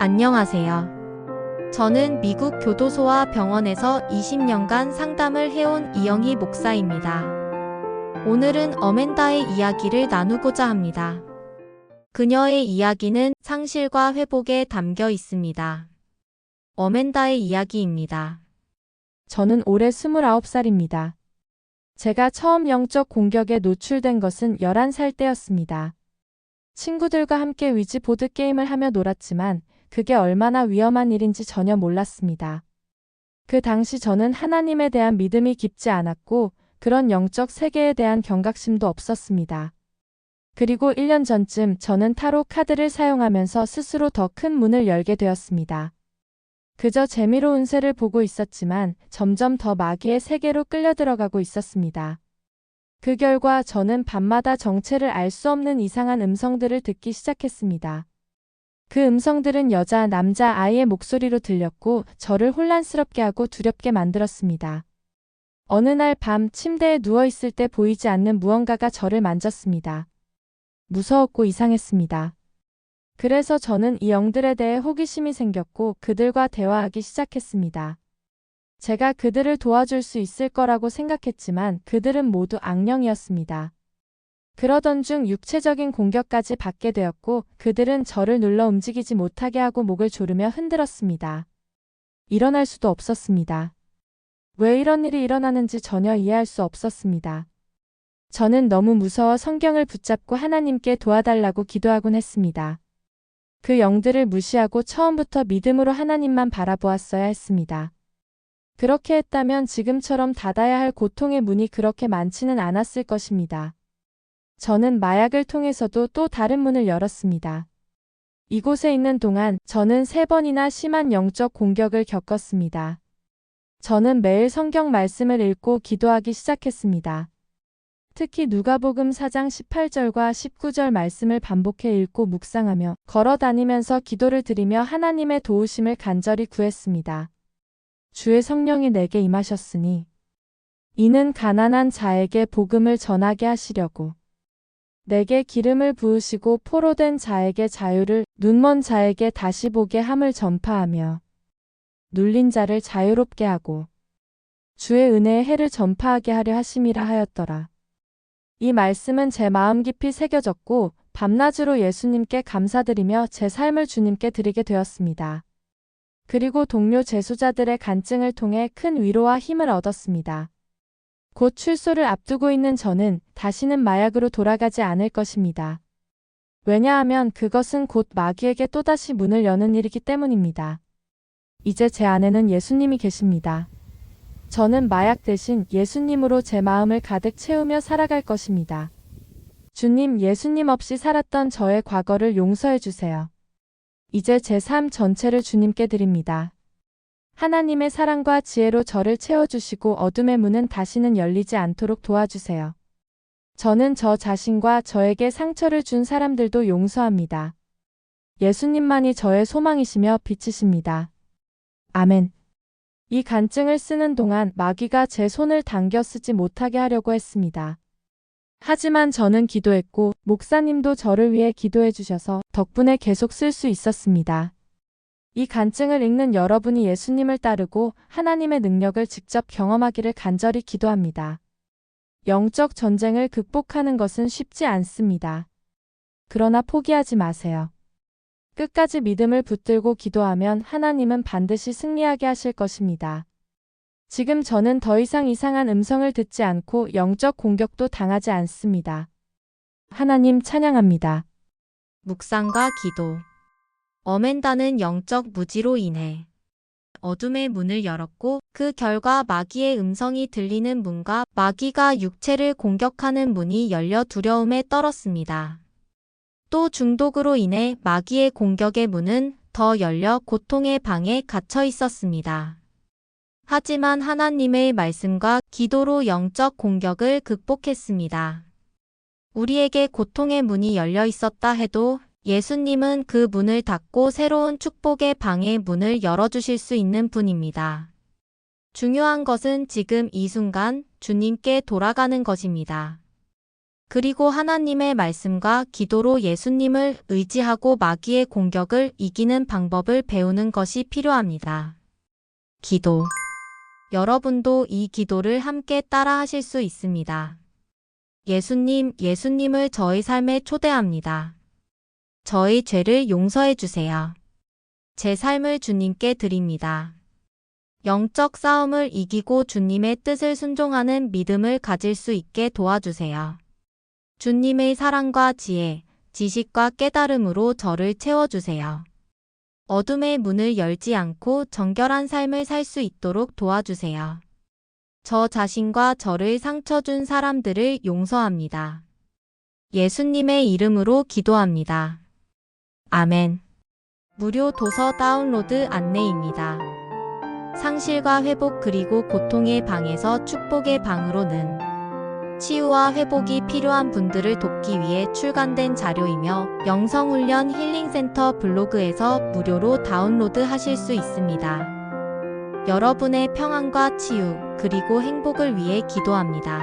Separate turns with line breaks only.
안녕하세요. 저는 미국 교도소와 병원에서 20년간 상담을 해온 이영희 목사입니다. 오늘은 어멘다의 이야기를 나누고자 합니다. 그녀의 이야기는 상실과 회복에 담겨 있습니다. 어멘다의 이야기입니다.
저는 올해 29살입니다. 제가 처음 영적 공격에 노출된 것은 11살 때였습니다. 친구들과 함께 위지 보드게임을 하며 놀았지만 그게 얼마나 위험한 일인지 전혀 몰랐습니다. 그 당시 저는 하나님에 대한 믿음이 깊지 않았고 그런 영적 세계에 대한 경각심도 없었습니다. 그리고 1년 전쯤 저는 타로 카드를 사용하면서 스스로 더 큰 문을 열게 되었습니다. 그저 재미로 운세를 보고 있었지만 점점 더 마귀의 세계로 끌려 들어가고 있었습니다. 그 결과 저는 밤마다 정체를 알 수 없는 이상한 음성들을 듣기 시작했습니다. 그 음성들은 여자, 남자, 아이의 목소리로 들렸고 저를 혼란스럽게 하고 두렵게 만들었습니다. 어느 날 밤 침대에 누워 있을 때 보이지 않는 무언가가 저를 만졌습니다. 무서웠고 이상했습니다. 그래서 저는 이 영들에 대해 호기심이 생겼고 그들과 대화하기 시작했습니다. 제가 그들을 도와줄 수 있을 거라고 생각했지만 그들은 모두 악령이었습니다. 그러던 중 육체적인 공격까지 받게 되었고 그들은 저를 눌러 움직이지 못하게 하고 목을 조르며 흔들었습니다. 일어날 수도 없었습니다. 왜 이런 일이 일어나는지 전혀 이해할 수 없었습니다. 저는 너무 무서워 성경을 붙잡고 하나님께 도와달라고 기도하곤 했습니다. 그 영들을 무시하고 처음부터 믿음으로 하나님만 바라보았어야 했습니다. 그렇게 했다면 지금처럼 닫아야 할 고통의 문이 그렇게 많지는 않았을 것입니다. 저는 마약을 통해서도 또 다른 문을 열었습니다. 이곳에 있는 동안 저는 세 번이나 심한 영적 공격을 겪었습니다. 저는 매일 성경 말씀을 읽고 기도하기 시작했습니다. 특히 누가복음 4장 18절과 19절 말씀을 반복해 읽고 묵상하며 걸어 다니면서 기도를 드리며 하나님의 도우심을 간절히 구했습니다. 주의 성령이 내게 임하셨으니 이는 가난한 자에게 복음을 전하게 하시려고 내게 기름을 부으시고 포로 된 자에게 자유를 눈먼 자에게 다시 보게 함을 전파하며 눌린 자를 자유롭게 하고 주의 은혜의 해를 전파하게 하려 하심이라 하였더라. 이 말씀은 제 마음 깊이 새겨졌고 밤낮으로 예수님께 감사드리며 제 삶을 주님께 드리게 되었습니다. 그리고 동료 재수자들의 간증을 통해 큰 위로와 힘을 얻었습니다. 곧 출소를 앞두고 있는 저는 다시는 마약으로 돌아가지 않을 것입니다. 왜냐하면 그것은 곧 마귀에게 또다시 문을 여는 일이기 때문입니다. 이제 제 안에는 예수님이 계십니다. 저는 마약 대신 예수님으로 제 마음을 가득 채우며 살아갈 것입니다. 주님, 예수님 없이 살았던 저의 과거를 용서해 주세요. 이제 제 삶 전체를 주님께 드립니다. 하나님의 사랑과 지혜로 저를 채워주시고 어둠의 문은 다시는 열리지 않도록 도와주세요. 저는 저 자신과 저에게 상처를 준 사람들도 용서합니다. 예수님만이 저의 소망이시며 빛이십니다. 아멘. 이 간증을 쓰는 동안 마귀가 제 손을 당겨 쓰지 못하게 하려고 했습니다. 하지만 저는 기도했고, 목사님도 저를 위해 기도해 주셔서 덕분에 계속 쓸 수 있었습니다. 이 간증을 읽는 여러분이 예수님을 따르고 하나님의 능력을 직접 경험하기를 간절히 기도합니다. 영적 전쟁을 극복하는 것은 쉽지 않습니다. 그러나 포기하지 마세요. 끝까지 믿음을 붙들고 기도하면 하나님은 반드시 승리하게 하실 것입니다. 지금 저는 더 이상 이상한 음성을 듣지 않고 영적 공격도 당하지 않습니다. 하나님 찬양합니다.
묵상과 기도. 어멘다는 영적 무지로 인해 어둠의 문을 열었고 그 결과 마귀의 음성이 들리는 문과 마귀가 육체를 공격하는 문이 열려 두려움에 떨었습니다. 또 중독으로 인해 마귀의 공격의 문은 더 열려 고통의 방에 갇혀 있었습니다. 하지만 하나님의 말씀과 기도로 영적 공격을 극복했습니다. 우리에게 고통의 문이 열려 있었다 해도 예수님은 그 문을 닫고 새로운 축복의 방의 문을 열어주실 수 있는 분입니다. 중요한 것은 지금 이 순간 주님께 돌아가는 것입니다. 그리고 하나님의 말씀과 기도로 예수님을 의지하고 마귀의 공격을 이기는 방법을 배우는 것이 필요합니다. 기도. 여러분도 이 기도를 함께 따라 하실 수 있습니다. 예수님, 예수님을 저의 삶에 초대합니다. 저의 죄를 용서해 주세요. 제 삶을 주님께 드립니다. 영적 싸움을 이기고 주님의 뜻을 순종하는 믿음을 가질 수 있게 도와주세요. 주님의 사랑과 지혜, 지식과 깨달음으로 저를 채워주세요. 어둠의 문을 열지 않고 정결한 삶을 살 수 있도록 도와주세요. 저 자신과 저를 상처 준 사람들을 용서합니다. 예수님의 이름으로 기도합니다. 아멘. 무료 도서 다운로드 안내입니다. 상실과 회복 그리고 고통의 방에서 축복의 방으로는 치유와 회복이 필요한 분들을 돕기 위해 출간된 자료이며 영성훈련 힐링센터 블로그에서 무료로 다운로드 하실 수 있습니다. 여러분의 평안과 치유 그리고 행복을 위해 기도합니다.